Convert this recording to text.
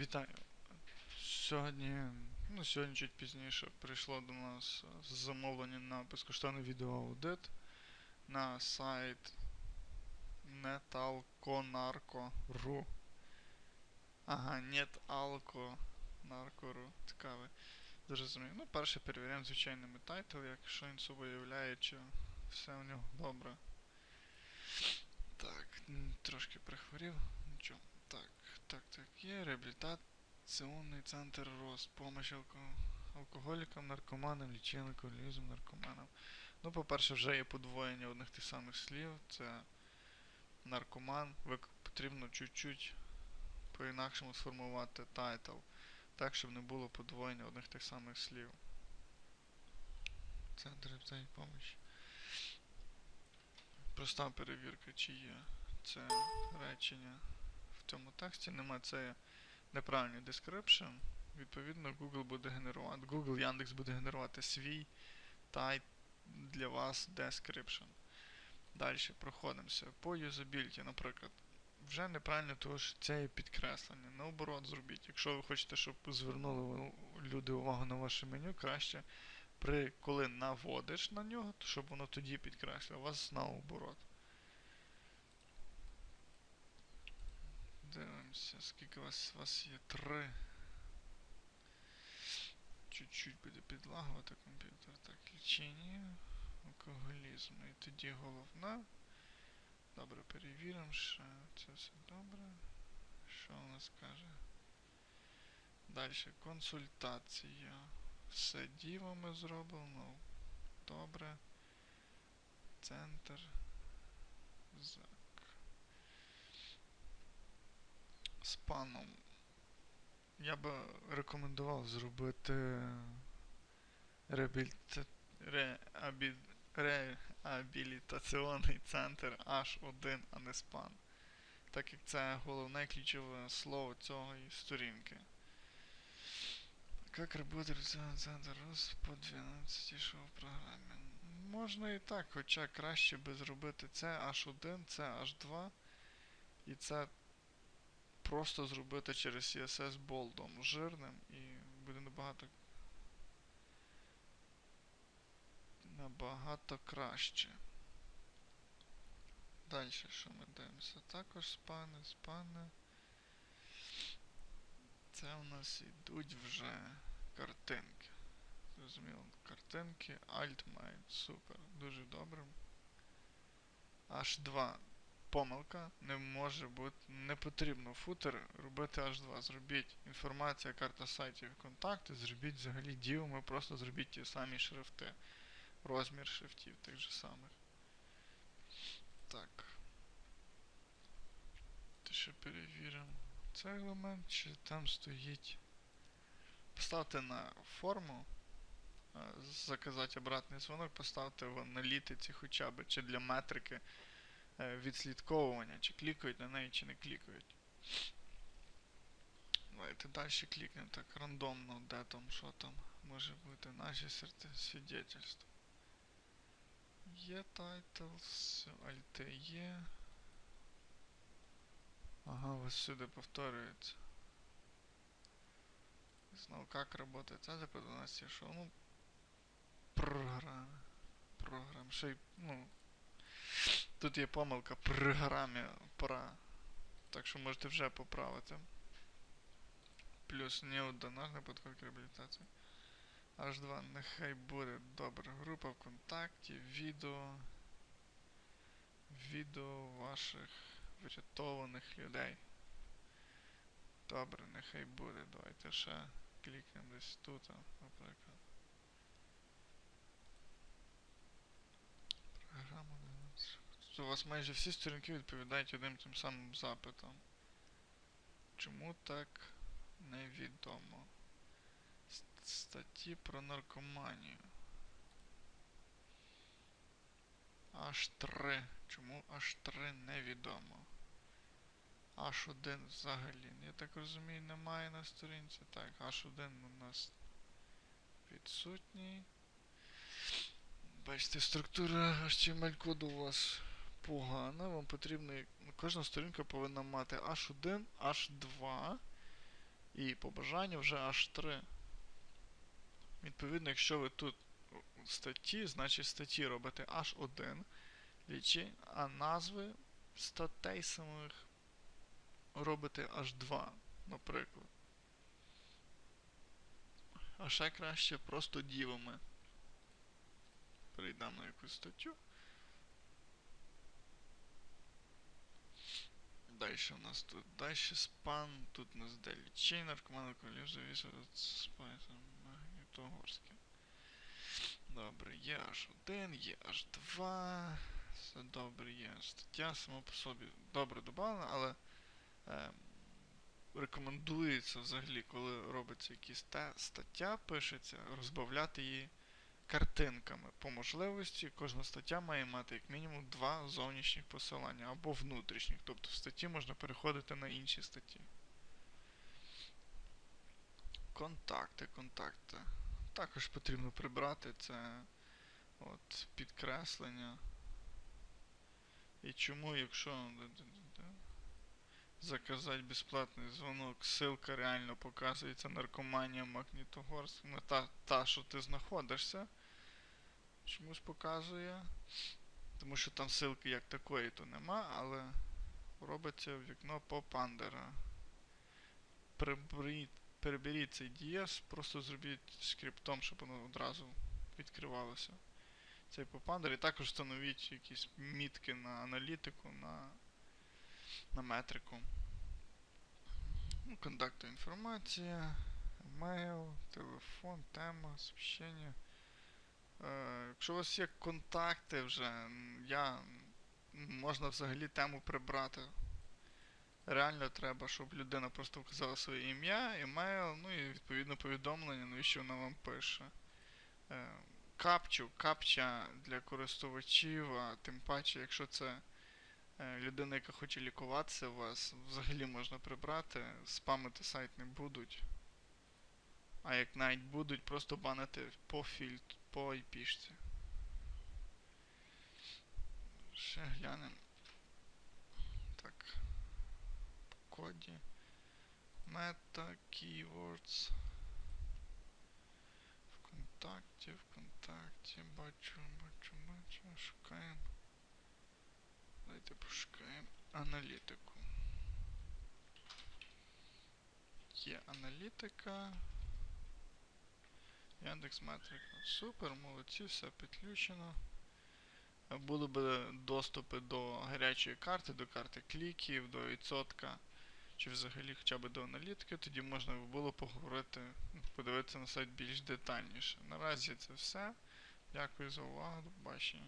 Вітаю. Сьогодні, ну сьогодні чуть пізніше прийшло до нас замовлення на безкоштовний відеоаудит на сайт netalconarco.ru Ага, netalco.narco.ru Цікаве. Зрозумів. Ну, перше перевіряємо звичайними тайтл, якщо він собою являє, чи все у нього добре. Так, трошки прихворів. Нічого. Так, є. Реабілітаційний центр РОС. Помощь алко- алкоголікам, наркоманам, лічення алкоголізм, наркоманам. Ну, по-перше, вже є подвоєння одних тих самих слів. Це наркоман. Потрібно чуть-чуть по-інакшому сформувати тайтл. Так, щоб не було подвоєння одних тих самих слів. Центр реабілітаційної помощі. Проста перевірка, чи є це речення цьому тексті нема, це є неправильний description. Відповідно, Google буде генерувати, Google Яндекс буде генерувати свій type для вас description. Далі проходимося. По юзабіліті, наприклад, вже неправильно, тому що це є підкреслення. Наоборот, зробіть. Якщо ви хочете, щоб звернули люди увагу на ваше меню, краще при коли наводиш на нього, то щоб воно тоді підкреслювало. У вас наоборот. Дивимося, скільки у вас, у вас є три. Чуть-чуть буде підлагувати комп'ютер. Так, лічення, алкоголізм. І тоді головна. Добре, перевіримо, що це все добре. Що у нас каже? Далі, консультація. Все діло ми зробимо. Добре. Центр. Зак. З паном. Я би рекомендував зробити реабіліта... реабі... реабілітаційний центр H1, а не спан. Так як це головне ключове слово цього сторінки. Работает регистрационный центр РОС по 12 що в програмі? Можна і так, хоча краще би зробити це H1, це H2 і це просто зробити через CSS болдом жирним і буде набагато набагато краще. Далі, що ми дивимося? Також спани, спани. Це у нас йдуть вже картинки. Зрозуміло, картинки, Altmain, супер, дуже добре. H2 помилка, не може бути, не потрібно футер робити H2. Зробіть інформація, карта сайтів, контакти, зробіть взагалі діл, ми просто зробіть ті самі шрифти. Розмір шрифтів тих же самих. Так. Ти ще перевіримо цей елемент, чи там стоїть. Поставте на форму. е, Заказати обратний дзвонок, поставте в аналітиці хоча б, чи для метрики відслідковування, чи клікають на неї, чи не клікають. Давайте далі клікнемо так рандомно, де там, що там може бути наші свідетельства. Є titles, alt є. Ага, ось сюди повторюється. Знову как работает це по 12 що? Ну, програм. Програм. Ще й, ну, Тут є помилка в програмі пора. Так що можете вже поправити. Плюс неодинарний підход реабілітації. H2 нехай буде добре. Група ВКонтакті, відео. Відео ваших врятованих людей. Добре, нехай буде. Давайте ще клікнемо десь тут, наприклад. Програма. У вас майже всі сторінки відповідають одним тим самим запитам. Чому так невідомо? Статті про наркоманію. Аж 3. Чому аж 3 невідомо? Аж 1 взагалі. Я так розумію, немає на сторінці. Так, аж 1 у нас відсутній. Бачите, структура HTML коду у вас погана. Вам потрібно. Кожна сторінка повинна мати H1, H2 І по бажанню вже аж 3. Відповідно, якщо ви тут в статті, значить статті робите аж 1 лічі, а назви статей самих робите аж 2, наприклад. А ще краще просто дівами. Перейдемо на якусь статтю. Далі у нас тут далі спан, тут нас де лічей, наркомани, колів, завісив від спайсом, Магнітогорське. Добре, є аж один, є аж два. Все добре, є стаття сама по собі добре додана, але е, рекомендується взагалі, коли робиться якась та стаття, пишеться, розбавляти її картинками. По можливості кожна стаття має мати як мінімум два зовнішніх посилання або внутрішніх. Тобто в статті можна переходити на інші статті. Контакти, контакти. Також потрібно прибрати це от, підкреслення. І чому, якщо заказати безплатний дзвонок, ссылка реально показується наркоманія Магнітогорськ, не та, та, що ти знаходишся. Чомусь показує. Тому що там ссылки як такої то нема, але робиться вікно попандера. Приберіть, переберіть цей дієс, просто зробіть скриптом, щоб воно одразу відкривалося. Цей попандер. І також встановіть якісь мітки на аналітику, на, на метрику. Ну, контактна інформація, емейл, телефон, тема, сообщення. Е, якщо у вас є контакти вже, я, можна взагалі тему прибрати. Реально треба, щоб людина просто вказала своє ім'я, емейл, ну і відповідно повідомлення, навіщо вона вам пише. Е, капчу, капча для користувачів, а тим паче, якщо це е, людина, яка хоче лікуватися у вас, взагалі можна прибрати, спамити сайт не будуть. А як навіть будуть, просто банити по фільтру, по IP-шці. Ще глянемо. Так. По коді. Meta keywords. Вконтакті, вконтакті, бачу, бачу, бачу, шукаємо. Давайте пошукаємо аналітику. Є аналітика. Яндекс Метрика. Супер, молодці, все підключено. Е, Були б доступи до гарячої карти, до карти кліків, до відсотка, чи взагалі хоча б до аналітики, тоді можна було поговорити, подивитися на сайт більш детальніше. Наразі це все. Дякую за увагу, до побачення.